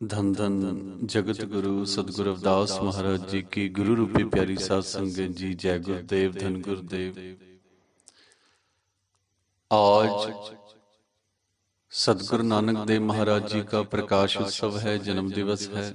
ਧੰਨ ਧੰਨ ਜਗਤ ਗੁਰੂ ਸਤਿਗੁਰ ਅਵਦਾਸ ਮਹਾਰਾਜ ਜੀ ਕੀ ਗੁਰੂ ਰੂਪੀ ਪਿਆਰੀ ਸਾਧ ਸੰਗਤ ਜੀ, ਜੈ ਗੁਰਦੇਵ, ਧੰਨ ਗੁਰਦੇਵ। ਆਜ ਸਤਿਗੁਰ ਨਾਨਕ ਦੇਵ ਮਹਾਰਾਜ ਜੀ ਦਾ ਪ੍ਰਕਾਸ਼ ਉਤਸਵ ਹੈ, ਜਨਮ ਦਿਵਸ ਹੈ।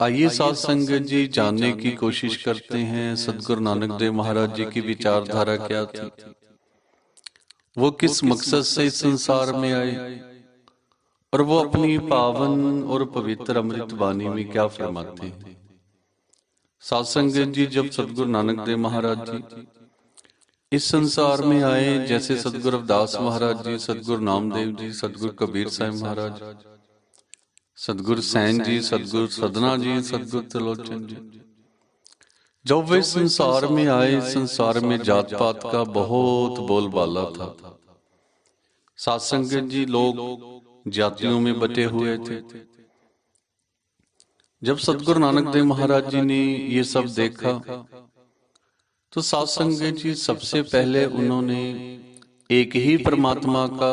آئیے ساتھ سنگ جی, جی جاننے کی کوشش کرتے ہیں۔ سدگر نانک دے مہاراج جی کی وچار دھارا کیا تھی؟ وہ کس مقصد سے اس سنسار میں آئے؟ اور وہ اپنی پاون اور پویتر امرت بانی میں کیا فرماتے ہیں؟ ساتھ سنگ جی, جی جب سدگر نانک دے جی مہاراج جی اس سنسار میں آئے جیسے صدگر افداس مہاراج جی صدگر نام دیو جی صدگر کبیر صاحب مہاراج سدگور سین جی سدگور سدنا جی سدگور تلوچن جی جب وہ سنسار میں آئے سنسار میں جات پات کا بہت بول بالا تھا سات سنگت جی لوگ جاتیوں میں بٹے ہوئے تھے جب سدگور نانک دیو مہاراج جی نے یہ سب دیکھا تو سات سنگت جی سب سے پہلے انہوں نے ایک ہی پرماتما کا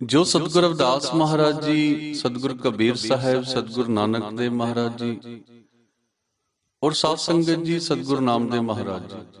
ਜੋ ਸਤਿਗੁਰ ਅਵਦਾਸ ਮਹਾਰਾਜ ਜੀ ਸਤਿਗੁਰ ਕਬੀਰ ਸਾਹਿਬ ਸਤਿਗੁਰ ਨਾਨਕ ਦੇਵ ਮਹਾਰਾਜ ਜੀ ਔਰ ਸਾਧ ਸੰਗਤ ਜੀ ਸਤਿਗੁਰ ਨਾਮਦੇਵ ਮਹਾਰਾਜ ਜੀ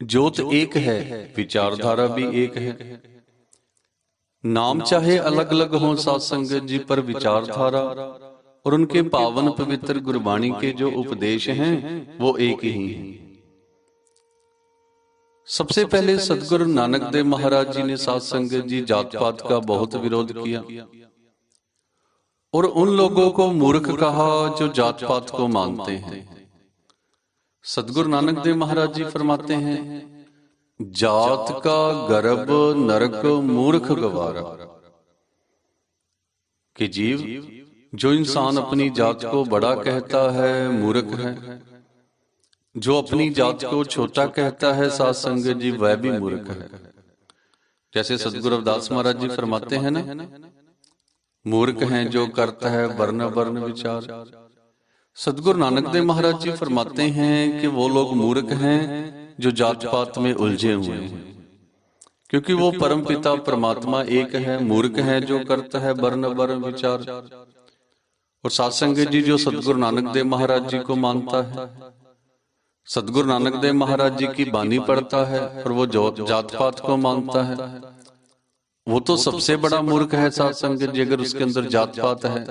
جوت ایک ہے وچار بھی ایک ہے۔ نام چاہے الگ الگ ہوں سات سنگت جی پر جی، وچار اور ان کے پاون پوتر گربانی کے جو اپدیش ہیں وہ ایک ہی ہیں۔ سب سے پہلے صدگر نانک دیو مہاراج جی نے جی سات جی، سنگت جی جات پات کا بہت ویرود کیا۔ اور ان لوگوں کو مورکھ کہا جو جات پات کو مانتے ہیں۔ صدگر نانک دے مہاراج جی فرماتے ہیں، جات کا گرب نرک مورک گوارا۔ کہ جیو، جو انسان اپنی جات کو بڑا کہتا ہے مورک ہے۔ جو اپنی جات کو چھوٹا کہتا ہے، سات سنگ جی وہ بھی مورک ہے۔ جیسے صدگر اداس مہاراج جی فرماتے ہیں نا مورک ہیں جو کرتا ہے برن برن وچار۔ صدگر نانک دیو مہاراج جی فرماتے ہیں کہ وہ لوگ مورک ہیں جو جات پات میں الجھے ہوئے ہیں۔ کیونکہ وہ پرم پتا پرماتما ایک ہے، مورک ہے جو کرتا ہے برن برن بچار اور سات سنگ جی جو صدگر نانک دیو مہاراج جی کو مانتا ہے۔ صدگر نانک دیو مہاراج جی کی بانی پڑھتا ہے اور وہ جات پات کو مانتا ہے۔ وہ تو سب سے بڑا مورک ہے سات سنگ جی اگر اس کے اندر جات پات ہے۔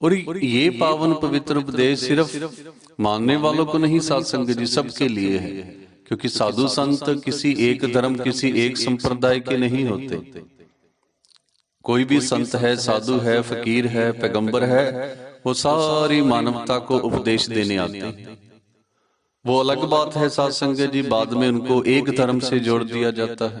اور یہ پاون پویتر اپدے صرف ماننے والوں کو نہیں ساتھ سنگ جی سب کے جی، لیے ہیں۔ کیونکہ سادھو سنت کسی ایک دھرم کسی ایک سمپردائے کے نہیں ہوتے۔ کوئی بھی سنت ہے سادھو ہے فقیر ہے پیغمبر ہے وہ ساری مانوتا کو اپدیش دینے آتے ہیں۔ وہ الگ بات ہے ساتھ سنگے جی،, جی بعد میں ان کو ایک دھرم سے جوڑ دیا جاتا ہے۔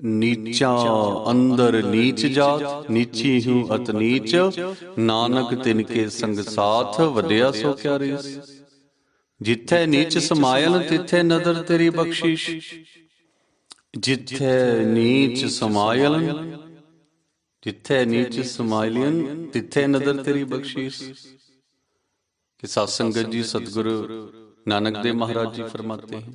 ਨੀਚਾ ਅੰਦਰ ਨੀਚ ਜਾਤ ਨੀਚੀ ਹੂੰ ਅਤ ਨੀਚ ਨਾਨਕ ਤਿਨ ਕੇ ਸੰਗ ਸਾਥ ਵਧਿਆ ਸੋ ਕਿਆ ਰੀਸ ਜਿੱਥੇ ਨੀਚ ਸਮਾਇਲ ਤਿੱਥੇ ਨਦਰ ਤੇਰੀ ਬਖਸ਼ਿਸ਼। ਜਿੱਥੇ ਨੀਚ ਸਮਾਇਲ ਜਿੱਥੇ ਨੀਚ ਸਮਾਇਲਨ ਤਿੱਥੇ ਨਦਰ ਤੇਰੀ ਬਖਸ਼ਿਸ਼। ਕਿ ਸਾਧ ਜੀ ਸਤਿਗੁਰੂ ਨਾਨਕ ਦੇ ਮਹਾਰਾਜ ਜੀ ਫਰਮਾਤੇ ਹਨ।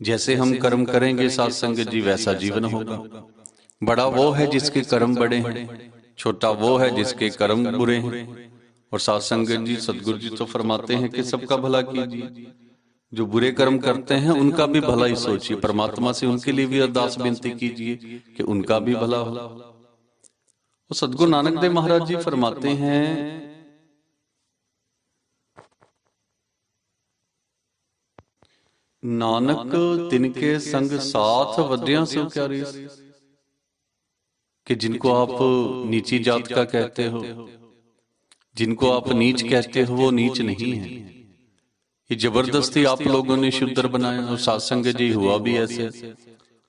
جیسے ہم کرم کریں گے ساتھ سنگ جی،, جی ویسا جیون ہوگا۔ بڑا وہ ہے جس کے کرم بڑے ہیں چھوٹا وہ ہے جس کے کرم برے ہیں اور ساتھ سنگ جی صدگر جی, جی تو فرماتے ہیں کہ سب کا بھلا کیجیے۔ جو برے کرم کرتے ہیں ان کا بھی بھلا ہی سوچیے۔ پرماتما سے ان کے لیے بھی ارداس بنتی کیجیے کہ ان کا بھی بھلا ہو۔ صدگر نانک دے مہراج جی فرماتے ہیں ਨਾਨਕ، ਤਿਨ ਕੇ ਸੰਗ ਸਾਥ ਵਧਿਆ ਸੋ ਕਿਆਰੀ کہ جن کو آپ نیچی جات کا کہتے ہو جن کو آپ نیچ کہتے ہو وہ نیچ نہیں ہے یہ زبردستی آپ لوگوں نے شدر بنایا اور ساتسنگ جی ہوا بھی ایسے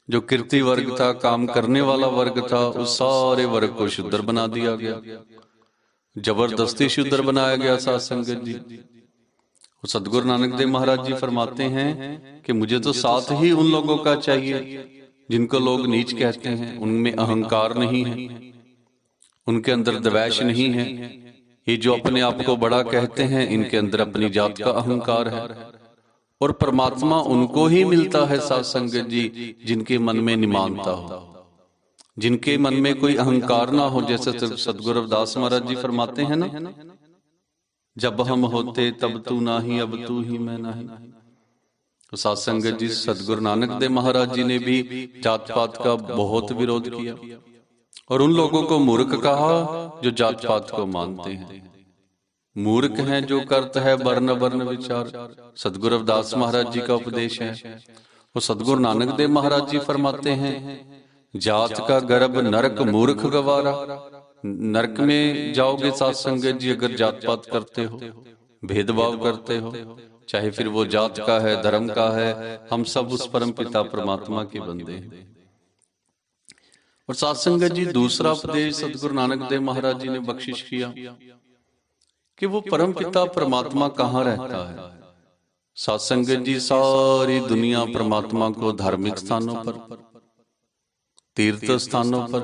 جو کرتی ورگ تھا کام کرنے والا ورگ تھا اس سارے ورگ کو شدر بنا دیا گیا جبردستی شدر بنایا گیا ساتسنگ جی صدگر نانک دیو مہاراج جی فرماتے ہیں کہ مجھے تو ساتھ ہی ان لوگوں کا چاہیے جن کو لوگ نیچ کہتے ہیں، ان میں اہنکار نہیں ہے، ان کے اندر دویش نہیں ہے۔ یہ جو اپنے آپ کو بڑا کہتے ہیں، ان کے اندر اپنی جات کا اہنکار ہے۔ اور پرماتما ان کو ہی ملتا ہے سات سنگت جی جن کے من میں نمانتا ہو۔ جن کے من میں کوئی اہنکار نہ ہو، جیسے صرف عبداس داس مہاراج جی فرماتے ہیں نا۔ جب ہم ہوتے تب تو نہ ہی، اب تو ہی میں ناہی سات سنگت جی صدگر نانک دے مہاراج جی نے بھی جات پات کا بہت ویرود کیا۔ اور ان لوگوں کو مورک کہا جو جات پات کو مانتے ہیں۔ مورک ہیں جو کرتا ہے برن برن وچار۔ صدگر افداس مہاراج جی کا اپدیش ہے۔ وہ صدگر نانک دے مہاراج جی فرماتے ہیں، جات کا گرب نرک مورک گوارا۔ نرک میں جاؤ گے ساتھ سنگے جی اگر جات پات کرتے ہو بھید بھاؤ کرتے ہو، چاہے پھر وہ جات کا ہے، دھرم کا ہے، ہم سب اس پرم پتا پرماتما کے بندے ہیں۔ اور ساتھ سنگے جی دوسرا اپدیش سدگور نانک دے مہاراج جی نے بخشش کیا کہ وہ پرم پتا پرماتما کہاں رہتا ہے۔ ساتھ سنگے جی ساری دنیا پرماتما کو دھارمک ستانوں پر، تیرتھ ستھانوں پر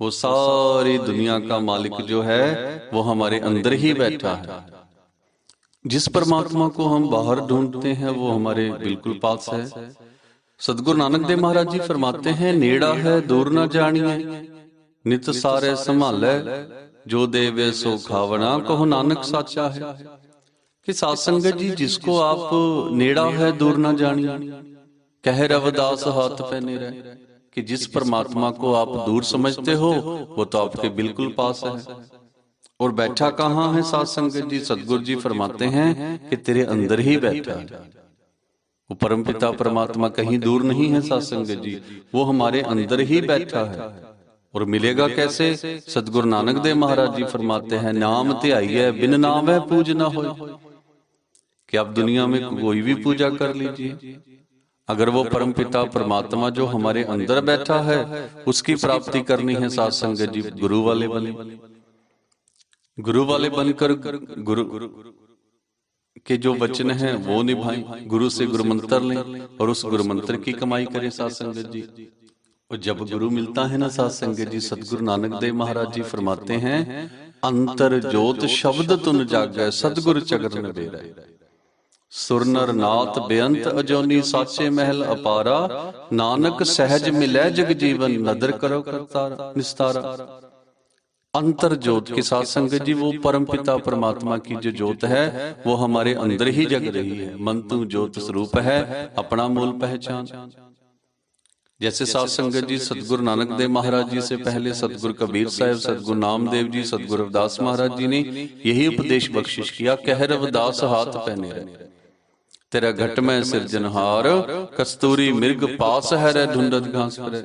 وہ ساری دنیا کا مالک جو ہے، وہ ہمارے اندر ہی بیٹھا ہے۔ جس پرماتما کو ہم باہر ڈھونڈتے ہیں، وہ ہمارے بالکل پاس ہے۔ صدگر نانک دے مہارا جی فرماتے ہیں، نیڑا ہے، دور نہ جانی ہے نت سارے سنبھالے، جو دے وے سو کھاونا۔ کہو نانک ساچا ہے۔ کہ ساسنگ جی جس کو آپ نیڑا ہے، دور نہ جانی ہے کہہ روداس ہاتھ پہ رہے۔ کہ جس پرماتما کو آپ دور سمجھتے ہو وہ تو آپ کے بالکل پاس ہے۔ اور بیٹھا کہاں ہے ساتھ سنگر جی؟ صدگر جی فرماتے ہیں کہ تیرے اندر ہی بیٹھا ہے۔ وہ پرم پتا پرماتما کہیں دور نہیں ہے ساتھ سنگر جی وہ ہمارے اندر ہی بیٹھا ہے۔ اور ملے گا کیسے؟ صدگر نانک دے مہاراج جی فرماتے ہیں نام تے آئی ہے بن نام ہے پوجھ نہ ہوئی کہ آپ دنیا میں کوئی بھی پوجہ کر لیجیے۔ اگر وہ پرم پتا پرماتما جو ہمارے اندر بیٹھا ہے اس کی پراپتی کرنی ہے سات سنگ جی گرو والے بنے گروہ والے بن کر گروہ کہ جو بچن ہیں وہ نبھائیں گرو سے گروہ منتر لیں اور اس گروہ منتر کی کمائی کریں سات جی۔ سنگ جی۔ اور جب گرو ملتا ہے نا سات جی، سنگ جی ستگرو نانک دیو مہاراج جی فرماتے ہیں انتر جوت شبد تن جاگ گئے ستگرو چگر نبی رہے سرنر نات بینت اجونی ساچے محل اپارا نانک سہج ملے جگ جیون ندر کرو کرتا نستارا انتر جوت کے ساتھ سنگ جی وہ پرم پتا پرماتما کی جو جوت ہے وہ ہمارے اندر ہی جگ رہی ہے منتو جوت سروپ ہے اپنا مول پہچان جیسے ساتھ سنگ جی صدگر نانک دے مہراج جی سے پہلے صدگر کبیر صاحب صدگر نام دیو جی صدگر افداس مہراج جی نے یہی اپدیش بخشش کیا کہر افداس ہاتھ پہنے رہے ہیں ਤੇਰਾ ਘਟ ਮੈਂ ਸਿਰਜਨਹਾਰ ਕਸਤੂਰੀ ਮਿਰਗ ਪਾਸ ਹੈ ਰੇ ਢੁੰਡਤ ਘਾਸ ਪਰੇ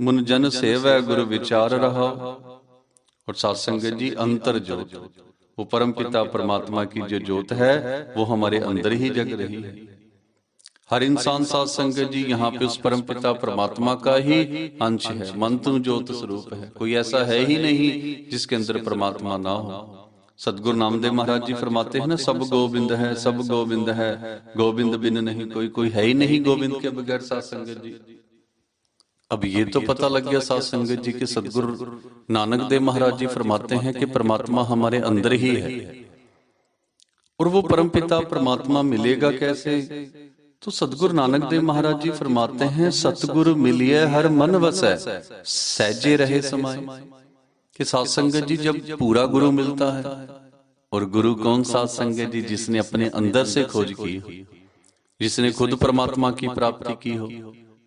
ਮਨ ਜਨ ਸੇਵੈ ਗੁਰ ਵਿਚਾਰ ਰਹਾ ਔਰ ਸਾਧ ਸੰਗਤ ਜੀ ਅੰਤਰ ਜੋਤ وہ پرم پتا پرماتما کی جو جوت ہے وہ ہمارے اندر ہی جگ رہی ہے۔ ہر انسان ساتھ سنگ جی, جی، یہاں پہ اس پرم پتا پرماتما کا ہی انچ ہے منتو جوت سروپ ہے۔ کوئی ایسا ہے ہی نہیں جس کے اندر پرماتما نہ ہو۔ صدگر نام مہراج جی فرماتے ہیں سب گوبند ہے سب گوبند ہے۔ گوبند بن نہیں کوئی کوئی ہے ہی نہیں گوبند کے بغیر ساتھ سنگ جی۔ اب یہ تو پتہ لگ گیا ساتھ سنگت جی کہ صدگر جی نانک دے جی مہاراج جی فرماتے ہیں کہ پرماتمہ ہمارے اندر ہی ہے۔ اور وہ پرم پتا پرماتمہ ملے گا کیسے؟ تو صدگر نانک دے مہاراج جی, جی فرماتے ہیں صدگر ملیے ہر من وس ہے سیجے رہے سمائے۔ کہ ساتھ سنگت جی جب پورا گروہ ملتا ہے۔ اور گروہ کون ساتھ سنگت جی جس نے اپنے اندر سے کھوج کی ہو جس نے خود پرماتمہ کی پرابتی کی ہو۔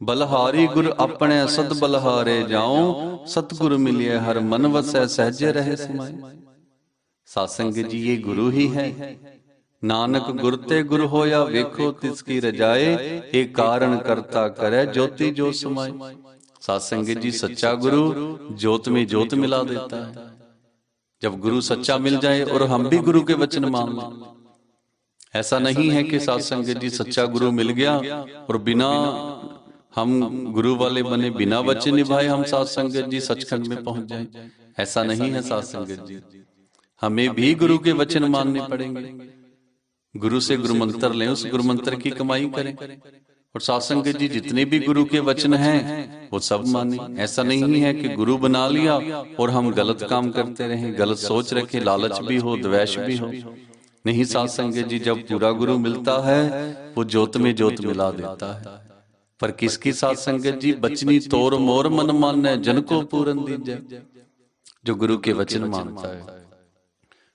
ਬਲਹਾਰੀ ਗੁਰ ਆਪਣੇ ਸਤ ਬਲਹਾਰੇ ਜਾਉ ਸਤਗੁਰ ਮਿਲਿਆ ਹਰ ਮਨ ਵਸੈ ਸਹਜੇ ਰਹੇ ਸਮਾਏ ਸਾਸੰਗ ਜੀ ਇਹ ਗੁਰੂ ਹੀ ਹੈ نانک گرتے گر ਗੁਰ ਹੋਇਆ ਵੇਖੋ ਤਿਸ ਕੀ ਰਜਾਏ، ਇਹ ਕਾਰਨ ਕਰਤਾ ਕਰੈ ਜੋਤੀ ਜੋ ਸਮਾਏ। ਸਾਧ ਸੰਗਤ ਜੀ ਸੱਚਾ ਗੁਰੂ ਜੋਤ ਮੇ ਜੋਤ ਮਿਲਾ جب گرو سچا مل جائے اور ہم بھی گرو کے وچن مان لیں ایسا نہیں ہے کہ ساتھ سنگت جی سچا گرو مل گیا اور بنا ہم گرو والے بنے بنا وچن نبھائے ہم ساتھ سنگت جی سچکھنڈ میں پہنچ جائیں ایسا نہیں ہے ساتھ سنگت جی ہمیں بھی گرو کے وچن ماننے پڑیں گے گروہ سے گروہ منتر لیں، اس گروہ منتر کی کمائی کریں۔ اور ساتھ سنگ جی جتنے بھی گروہ کے وچن ہیں، وہ سب مانیں۔ ایسا نہیں ہے کہ گروہ بنا لیا اور ہم غلط کام کرتے رہیں، غلط سوچ رکھیں، لالچ بھی ہو، دویش بھی ہو۔ نہیں ساتھ سنگ جی جب پورا گروہ ملتا ہے، وہ جوت میں جوت ملا دیتا ہے۔ پر کس کی ساتھ سنگت جی؟ بچنی تور مور من ماننا جن کو پورن دیجیے۔ جو گروہ کے وچن مانتا ہے۔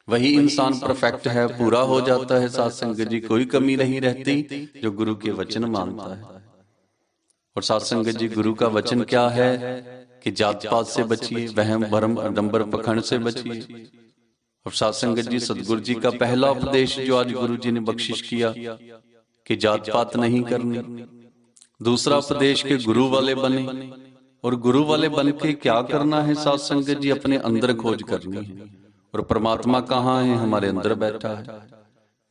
وہی انسان پرفیکٹ ہے، پورا ہو جاتا ہے ساتھ سنگت جی کوئی کمی نہیں رہتی جو گروہ کے وچن مانتا ہے۔ اور ساتھ سنگت جی گرو کا وچن کیا ہے؟ کہ جات پات سے بچیے، وہم برم ڈمبر پکھن سے بچیے۔ اور ساتھ سنگت جی سدگر جی کا پہلا اپدیش جو آج گروہ جی نے بخشش کیا، کہ جات پات نہیں کرنی۔ دوسرا اپدیش کے گروہ والے بنیں اور گروہ والے بن کے کیا کرنا ہے؟ ساتھ سنگت جی اپنے اندر کھوج کرنی ہے۔ اور پرماتما کہاں ہیں ہمارے اندر بیٹھا ہے۔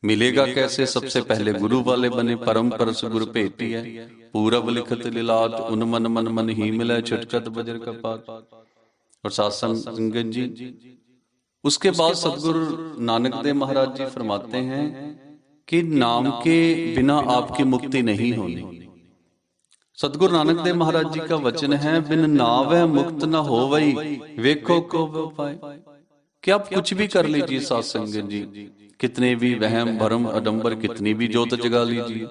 ملے گا کیسے؟ سب سے پہلے گرو والے بنے، پرم پرس گرو پیٹی ہے۔ پورا لکھت للات، ان من من من ہی ملے، چھٹکت بجر کا پاک۔ اور ساتسن انگن جی اس کے بعد صدگر نانک دے مہراج جی فرماتے ہیں کہ نام کے بنا آپ کی مکتی نہیں ہونی۔ صدگر نانک دے مہراج جی کا وچن ہے، بن ناوے مکت نہ ہووئی، ویکھو کو پائے۔ کہ آپ کچھ بھی کر لیجی ساتھ سنگن جی۔ کتنے بھی وہم، بھرم اڈمبر کتنی بھی جوت جگا لیجی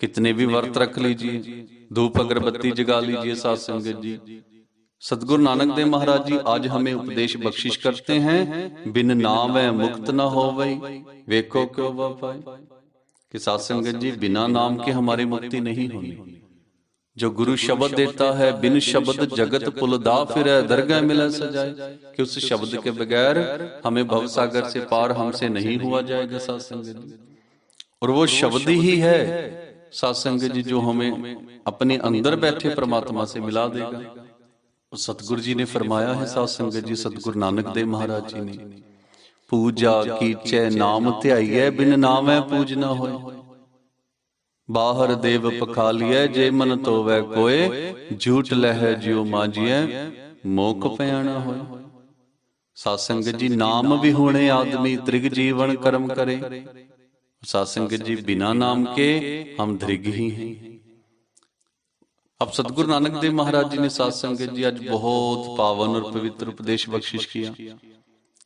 کتنے بھی ورت رکھ لیجی دھوپ اگر بتی جگا لیجی ساتھ سنگن جی۔ صدگر نانک دے مہاراج جی آج ہمیں اپدیش بخشش کرتے ہیں۔ بن نام مکت نہ ہو ویکھو کیوں کہ ساتھ سنگن جی بنا نام کے ہمارے مکتی نہیں ہونی۔ جو گروہ شبد دیتا ہے بن شبد جگت پلدا پھر درگہ ملا سجائے۔ کہ اس شبد کے بغیر ہمیں بھو ساگر سے پار ہم سے نہیں ہوا جائے گا ساسنگ۔ جی اور وہ شبد ہی ہے ساسنگ جی, جی، جو ہمیں اپنے اندر بیٹھے پرماتما سے ملا دے گا۔ اور ستگر جی نے فرمایا ہے ساسنگ جی ستگر جی، نانک دے مہاراج جی نے۔ جی پوجا کیچے نام تیائی ہے بن نام ہے پوجنا ہوئے۔ ਬਾਹਰ ਦੇਵ ਪਖਾਲੀਏ ਜੇ ਮਨ ਤੋਵੈ ਕੋਏ, ਝੂਠ ਲਹਿ ਜਿਉ ਮਾਜੀਐ, ਮੋਖ ਪਿਆਣਾ ਹੋਏ। ਸਾਸੰਗ ਜੀ, ਨਾਮ ਵੀ ਹੋਣੇ ਆਦਮੀ, ਤ੍ਰਿਗ ਜੀਵਨ ਕਰਮ ਕਰੇ। ਸਾਸੰਗ ਜੀ, ਬਿਨਾ ਨਾਮ ਕੇ ਹਮ ਧ੍ਰਿਗ ਹੀ ਹੈ। ਅਬ ਸਤਗੁਰੂ ਨਾਨਕ ਦੇਵ ਮਹਾਰਾਜ ਜੀ ਨੇ ਸਾਧ ਸੰਗਤ ਜੀ, ਅੱਜ ਬਹੁਤ ਪਾਵਨ ਔਰ ਪਵਿੱਤਰ ਉਪਦੇਸ਼ ਬਖਸ਼ਿਸ਼ ਕੀਆ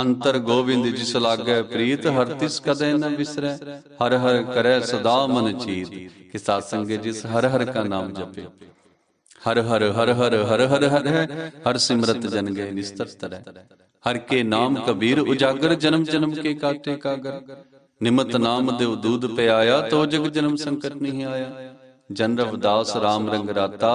ਅੰਤਰ ਗੋਬਿੰਦ ਜਿਸ ਲਾਗੈ ਪ੍ਰੀਤ, ਹਰ ਤਿਸ ਕਦੇ ਨ ਵਿਸਰੈ ਹਰ ਹਰ ਕਰੈ ਸਦਾ ਮਨ ਚੀਤ, ਕਿ ਸਾਧ ਸੰਗੇ ਜਿਸ ਹਰ ਹਰ ਕਾ ਨਾਮ ਜਪੇ। ਹਰ ਹਰ ਹਰ ਹਰ ਹਰ ਹਰ ਹਰ ਹਰ ਸਿਮਰਤ ਜਨ ਗਏ ਨਿਸਤਰ ਤਰੈ। ਹਰ ਕੇ ਨਾਮ ਕਬੀਰ ਉਜਾਗਰ, ਜਨਮ ਜਨਮ ਕੇ ਕਾਟੇ ਕਾਗਰ। ਨਿਮਤ ਨਾਮ ਦੇਵ ਦੂਧ ਪਿਆਇਆ ਤੋ ਜਗ ਜਨਮ ਸੰਕਟ ਨਹੀਂ ਆਇਆ। ਜਨ ਰਵਦਾਸ RAM ਰੰਗ ਰਾਤਾ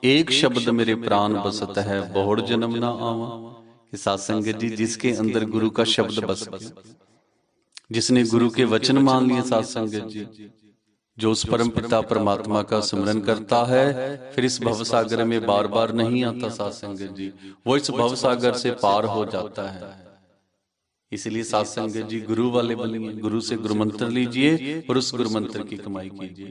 ایک شبد میرے پران بست ہے، بہڑ جنم نہ آواں۔ کہ سات سنگت جی جس کے اندر گرو کا شبد بس گیا جس نے گرو کے وچن مان لیے سات جی جو اس پرم پتا پرماتما کا سمرن کرتا ہے، پھر اس بھو ساگر میں بار بار نہیں آتا سات سنگت جی۔ وہ اس بھو ساگر سے پار ہو جاتا ہے۔ اس لیے سات سنگت جی گروہ والے بنیے گرو سے گرو منتر لیجیے اور اس گرو منتر کی کمائی کیجیے۔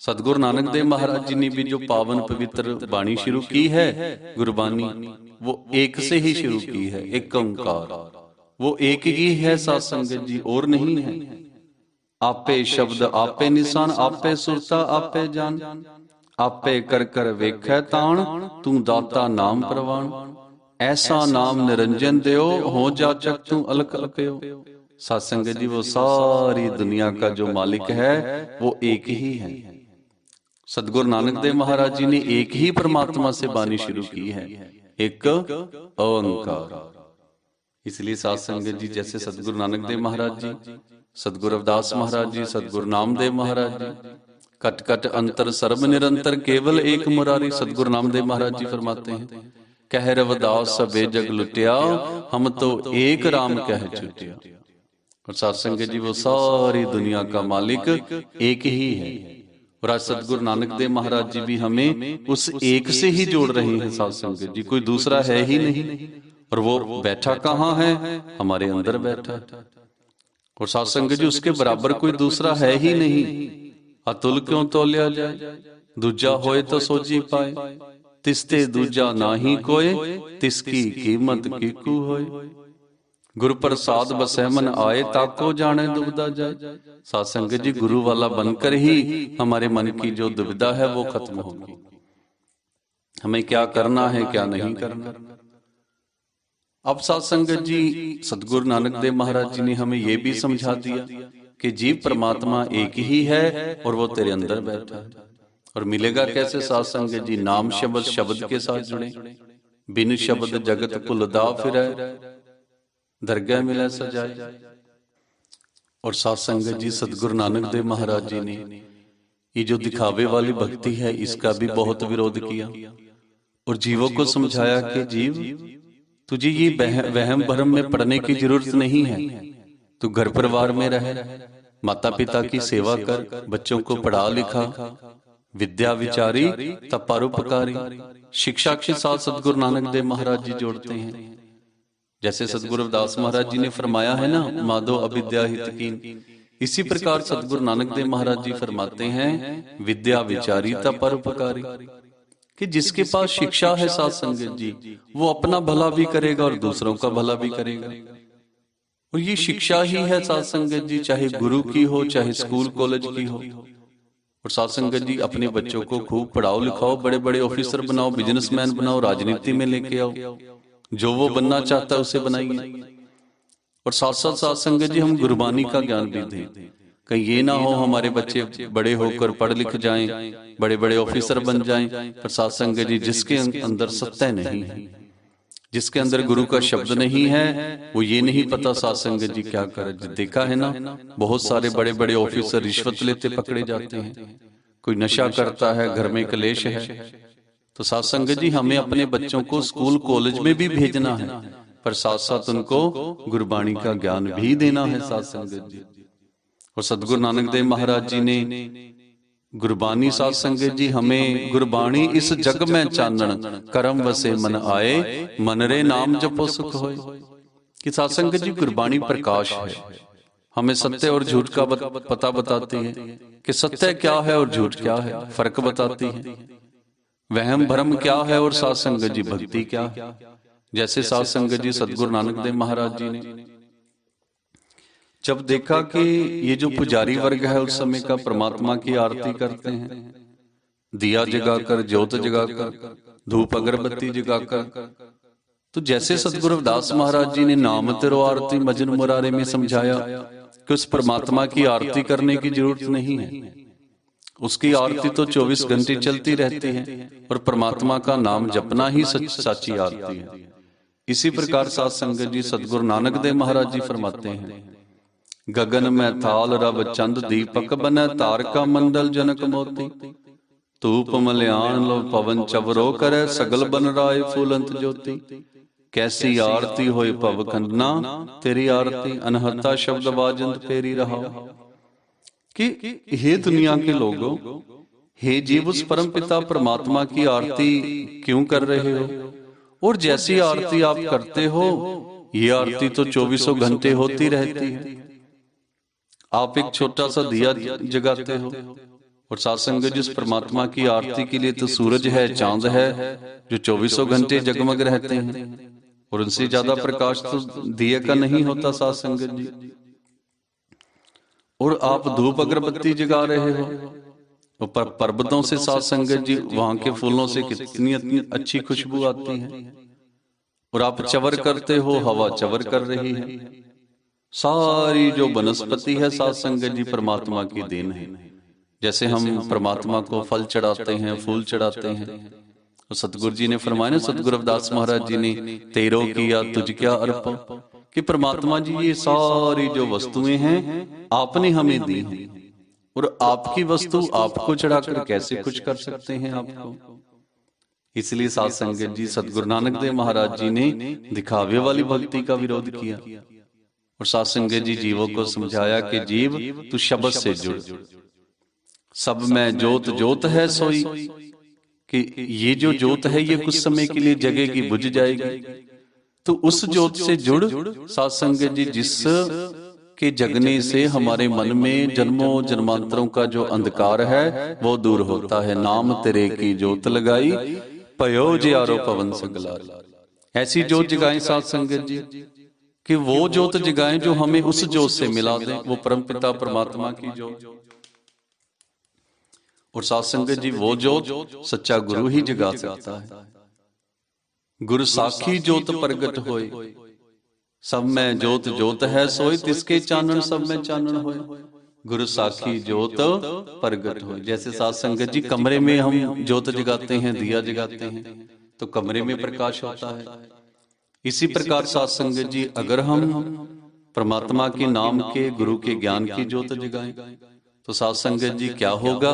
ਸਤਗੁਰ ਨਾਨਕ ਦੇਵ ਮਹਾਰਾਜ ਜੀ ਨੇ ਵੀ ਜੋ ਪਾਵਨ ਪਵਿੱਤਰ ਬਾਣੀ ਸ਼ੁਰੂ ਕੀ ਹੈ ਗੁਰਬਾਣੀ ਉਹ ਇੱਕ ਸੇ ਹੀ ਸ਼ੁਰੂ ਕੀ ਹੈ ਇੱਕ ਓੰਕਾਰ ਉਹ ਇੱਕ ਹੀ ਹੈ ਸਾਧ ਸੰਗਤ ਜੀ ਔਰ ਨਹੀਂ ਹੈ آپے شبد آپے نسان آپے سرطہ آپے جان آپے کر کر ویکھے تان تُو داتا نام پروان ایسا نام نرنجن دےو ہو جا چک تُو الک ਅਲਕਿਓ سات سنگت جی وہ ساری دنیا کا جو مالک ہے وہ ایک ہی ہے صدگر نانک دے مہاراج جی نے ایک ہی پرماتمہ سے بانی شروع کی ہے ایک اونکار اس لیے سات سنگت جی جیسے صدگر نانک دے مہاراج جی ਸਤਗੁਰ ਅਵਦਾਸ ਮਹਾਰਾਜ ਜੀ ਸਤਗੁਰ ਨਾਮਦੇਵ ਮਹਾਰਾਜ ਜੀ کٹ کٹ انتر سرب نرنتر کیول ایک مراری صدگر نام دے مہاراج جی فرماتے ہیں کہہ روداؤ سبے جگ لٹیا ہم تو ایک رام کہہ چھٹیا اور ساتھ سنگے جی وہ ساری دنیا کا مالک ایک ہی ہے اور آج صدگر نانک دے مہاراج جی بھی ہمیں اس ایک سے ہی جوڑ رہے ہیں ساتھ سنگے جی کوئی دوسرا ہے ہی نہیں اور وہ بیٹھا کہاں ہے ہمارے اندر بیٹھا ہے اور ساتھ جی اس کے برابر کوئی دوسرا ہے ہی نہیں۔ اتل کیوں تولیا جائے؟ دوجا ہوئے تو سوچی پائے۔ تستے دوجا نہ ہی کوئے۔ تس کی قیمت کی کو ہوئے۔ ਗੁਰ ਪ੍ਰਸਾਦ ਬਸਹਿਮਨ ਆਏ ਤਾਕੋ ਜਾਣੇ ਦੁਬਦਾ ਜਾਏ جی گروہ والا بن کر ہی ہمارے من کی جو دبدہ ہے وہ ختم ہوگی۔ ہمیں کیا کرنا ہے، کیا نہیں کرنا۔ ہے اب سات سنگت جی, جی، صدگر نانک دے مہارات جی نے ہمیں یہ بھی سمجھا دیا کہ جیو پرماتما ایک ہی ہے اور وہ تیرے اندر بیٹھا ہے۔ اور ملے گا کیسے سات سنگت جی؟ نام شبد شبد کے ساتھ جڑے۔ بین شبد جگت کلدا پھر ہے درگاہ ملا سجائے اور سات سنگت جی صدگر نانک دے مہارات جی نے۔ یہ جو دکھاوے والی بھکتی ہے اس کا بھی بہت ویرود کیا۔ اور جیو کو سمجھایا کہ جیو تجھے یہ وہم بھرم میں پڑھنے کی ضرورت نہیں ہے۔ تو گھر پروار میں رہے ماتا پتا کی سیوہ کر بچوں کو پڑھا لکھا۔ ودیا وچاری تپارو پکاری۔ شکشا کے ساتھ صدگر نانک دے مہراج جی جوڑتے ہیں۔ جیسے صدگر عبداس مہراج جی نے فرمایا ہے نا مادو عبدیا ہی تکین۔ اسی پرکار صدگر نانک دے مہراج جی, جی فرماتے ہیں ودیا وچاری تپارو پکاری۔ کہ جس کے پاس شکشا ہے ساتھ سنگت جی،, جی وہ اپنا بھلا بھی کرے گا اور دوسروں کا بھلا بھی کرے گا۔ اور یہ شکشا ہی ہے ساتھ سنگت جی،, جی چاہے گرو کی ہو چاہے اسکول کالج کی ہو۔ اور ساتھ سنگت جی،, جی اپنے بچوں کو خوب پڑھاؤ لکھاؤ بڑے بڑے آفیسر بناؤ بزنس مین بناؤ راجنیتی میں لے کے آؤ۔ جو وہ بننا چاہتا ہے اسے بنائیے۔ اور ساتھ ساتھ ساتھ سنگت جی ہم گربانی کا گیان بھی دیں۔ کہیں یہ نہ ہو ہمارے بچے بڑے ہو کر پڑھ لکھ جائیں، بڑے بڑے آفیسر بن جائیں۔ پر ساتھ سنگت جی جس کے اندر ستہ نہیں ہے جس کے اندر گرو کا شبد نہیں ہے، وہ یہ نہیں پتا ساتھ سنگت جی کیا کر دیکھا ہے نا، بہت سارے بڑے بڑے آفیسر رشوت لیتے پکڑے جاتے ہیں۔ کوئی نشہ کرتا ہے، گھر میں کلیش ہے۔ تو ساتھ سنگت جی ہمیں اپنے بچوں کو سکول، کالج میں بھی بھیجنا ہے۔ پر ساتھ ساتھ ان کو گربانی کا گیان بھی دینا ہے ساتھ سنگت جی۔ اور صدگر نانک دیو مہاراج جی نے گربانی ساتھ سنگت جی ہمیں گربانی اس جگ میں چانن کرم وسے من آئے، من نام جپو سکھ ہوئے۔ کہ ساتھ سنگت جی گربانی پرکاش ہے۔ ہمیں ستیہ اور جھوٹ کا پتہ بتاتی ہے کہ ستیہ کیا ہے اور جھوٹ کیا ہے، فرق بتاتی ہے وہم بھرم کیا ہے اور ساتھ سنگت جی بھکتی کیا ہے۔ جیسے ساتھ سنگت جی صدگر نانک دیو مہاراج جی نے جب دیکھا کہ یہ جو پجاری ورگ ہے اس سمے کا پرماتما کی آرتی کرتے ہیں۔ دیا جگا کر جوت جگا کر دھوپ اگربتی جگا کر۔ تو جیسے ستگرو داس مہاراج جی نے نام تیرو آرتی مجن مرارے میں سمجھایا کہ اس پرماتما کی آرتی کرنے کی ضرورت نہیں ہے۔ اس کی آرتی تو چوبیس گھنٹے چلتی رہتی ہے اور پرماتما کا نام جپنا ہی سچی آرتی ہے اسی پرکار ساتھ سنگت جی ستگر نانک دے مہاراج جی فرماتے ہیں گگن میں تھال رب چند دیپک بنے تارکا مندل جنک موتی توپ ملیان لو پون چورو کرے سگل بن رائے فولنت جوتی کیسی آرتی ہوئی پو تیری آرتی انہتا شبد باجند پیری رہا کہ ہی دنیا کے لوگوں ہی جیو اس پرم پتا پرماتما کی آرتی کیوں کر رہے ہو اور جیسی آرتی آپ کرتے ہو یہ آرتی تو چوبیسوں گھنٹے ہوتی رہتی ہے آپ ایک چھوٹا سا دیا جگاتے ہو اور ساتھ سنگ جس پرماتما کی آرتی کے لیے تو سورج ہے، چاند ہے، جو چوبیسوں گھنٹے جگمگ رہتے ہیں۔ اور ان سے زیادہ پرکاش تو دیا کا نہیں ہوتا ساتھ سنگت جی۔ اور آپ دھوپ اگربتی جگا رہے ہو۔ اوپر پربتوں سے ساتھ سنگت جی وہاں کے پھولوں سے کتنی اچھی خوشبو آتی ہے۔ اور آپ چور کرتے ہو، ہوا چور کر رہی ہے۔ ساری جو بنسپتی ہے ساتھ سنگت جی پرماتما کی دین ہے۔ جیسے ہم پرماتما کو پھل چڑھاتے ہیں پھول چڑھاتے ہیں۔ ستگر جی نے فرمایا ستگر ابداس مہاراج جی نے تیرو کیا تجھ کیا ارپ کہ پرماتما جی یہ ساری جو وستویں ہیں آپ نے ہمیں دی ہیں۔ اور آپ کی وستو آپ کو چڑھا کر کیسے کچھ کر سکتے ہیں آپ کو؟ اس لیے ساتھ سنگت جی ستگر نانک دے مہاراج جی نے دکھاوے والی بھکتی کا ویرودھ کیا۔ اور ساتھ سنگت جی جیووں کو سمجھایا کہ جیو، تو شبد سے جڑ۔ سب میں جوت جوت ہے سوئی۔ کہ یہ جو جوت ہے، یہ کچھ سمے کے لیے جگہ کی بجھ جائے گی۔ تو اس جوت سے جڑ۔ ساتھ سنگت جی جس کے جگنے سے ہمارے من میں جنموں، جنمانتروں کا جو اندکار ہے، وہ دور ہوتا ہے۔ نام تیرے کی جوت لگائی۔ پیو جی آرو پون سنگلار۔ ایسی جوت جگائیں ساتھ سنگت جی۔ کہ وہ جوت جگائیں جو ہمیں اس جوت سے ملا دیں وہ پرم پتا پرماتما کی جوت اور ساتھ سنگت جی وہ جوت سچا گرو ہی جگا سکتا ہے۔ گر ساکھی جوت پرگٹ ہوئے۔ سب میں جوت جوت ہے سوئی تس کے چانن سب میں چانن ہوئے۔ گر ساکھی جوت پرگٹ ہوئے۔ جیسے ساتھ سنگت جی کمرے میں ہم جوت جگاتے ہیں دیا جگاتے ہیں۔ تو کمرے میں پرکاش ہوتا ہے۔ اسی پرکار ساتھ سنگت جی اگر ہم پرماتما کے نام کے، گرو کے گیان کی جوت جگائیں، تو ساتھ سنگت جی کیا ہوگا؟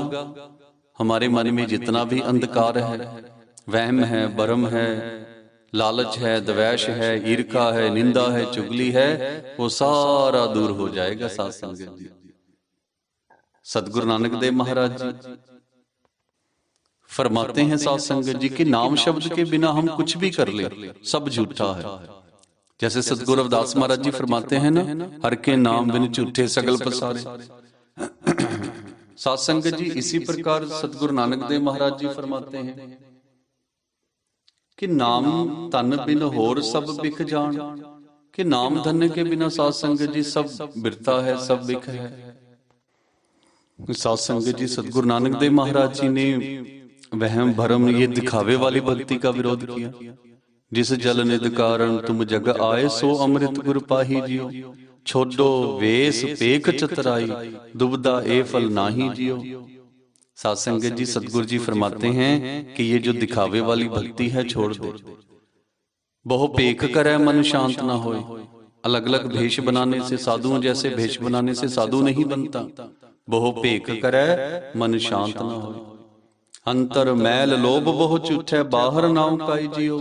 ہمارے من میں جتنا بھی اندکار ہے، وہم ہے برم ہے، لالچ ہے، دویش ہے، ایرکا ہے، نندا ہے، چگلی ہے، وہ سارا دور ہو جائے گا ساتھ سنگت جی۔ ستگر نانک دیو مہاراج جی۔ فرماتے ہیں ساتھ سنگت جی کہ نام شبد کے بنا ہم کچھ بھی کر لیں سب جھوٹا ہے جیسے ستگور ابداس مہاراج جی فرماتے ہیں نا ہر کے نام بن جھوٹے سگل پسارے ساتھ سنگت جی اسی پرکار ستگر نانک دے مہاراج جی فرماتے ہیں کہ نام تن بن ہور سب بک جان کہ نام دھن کے بنا ساتھ سنگت جی سب برتا ہے سب بک ہے ساتھ سنگت جی ستگر نانک دے مہاراج جی نے وہم بھرم یہ دکھاوے والی بھکتی کا ویرود کیا۔ جس جل ندکارن تم جگ آئے سو امرت گرپا ہی جیو۔ چھوڑو ویس پیک چترائی، دبدہ اے فل ناہی جیو۔ ساتھ جی صدگر جی فرماتے ہیں کہ یہ جو دکھاوے والی بھکتی ہے چھوڑ دے۔ بہو پیک کرے من شانت نہ ہوئے۔ الگ الگ بھیش بنانے سے سادوں جیسے بھیش بنانے سے سادھو نہیں بنتا۔ بہو پیک کرے من شانت نہ ہوئے۔ ਅੰਤਰ ਮੈਲ ਲੋਭ ਬਹੁ ਝੂਠੈ ਬਾਹਰ ਨਾਉ ਕਾਈ ਜਿਉ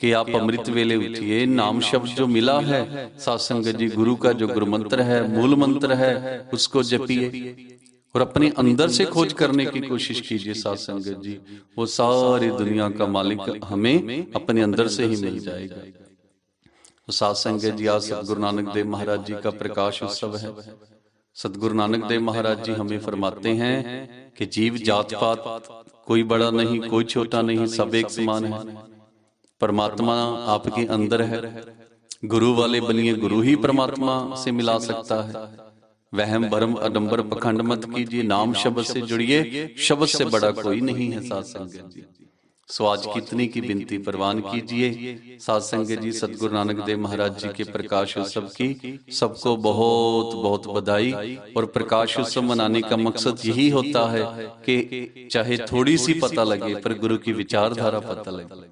کہ آپ امرت ویلے اٹھئے نام شبد جو ملا ہے ساتسنگ جی گرو کا جو گرو منتر ہے، مول منتر ہے، اس کو جپیے۔ اور اپنے اندر سے کھوج کرنے کی کوشش کیجیے ساتھ سنگت جی۔ وہ ساری دنیا کا مالک ہمیں اپنے اندر سے ہی مل جائے گا۔ ساتھ سنگت جی آج ست گرو نانک دیو جی کا پرکاش اس سب ہے۔ ست گرو نانک دیو جی ہمیں فرماتے ہیں کہ جیو جات پات، کوئی بڑا نہیں، کوئی چھوٹا نہیں، سب ایک سمان ہے پرماتما آپ کے اندر ہے۔ گرو والے بنیے گرو ہی پرماتما سے ملا سکتا ہے۔ وہم برم ادمبر پکھنڈ مت کیجیے نام شبت سے جڑیے شبت سے بڑا کوئی نہیں ہے ساتھ سنگت جی۔ سو آج کتنی کی بنتی پروان کیجیے ساتھ سنگے جی ستگور نانک دے مہراج جی کے پرکاش اتسو کی سب کو بہت بہت بدائی۔ اور پرکاش اتسو منانے کا مقصد یہی ہوتا ہے کہ چاہے تھوڑی سی پتہ لگے، پر گروہ کی وچار دھارہ پتہ لگے۔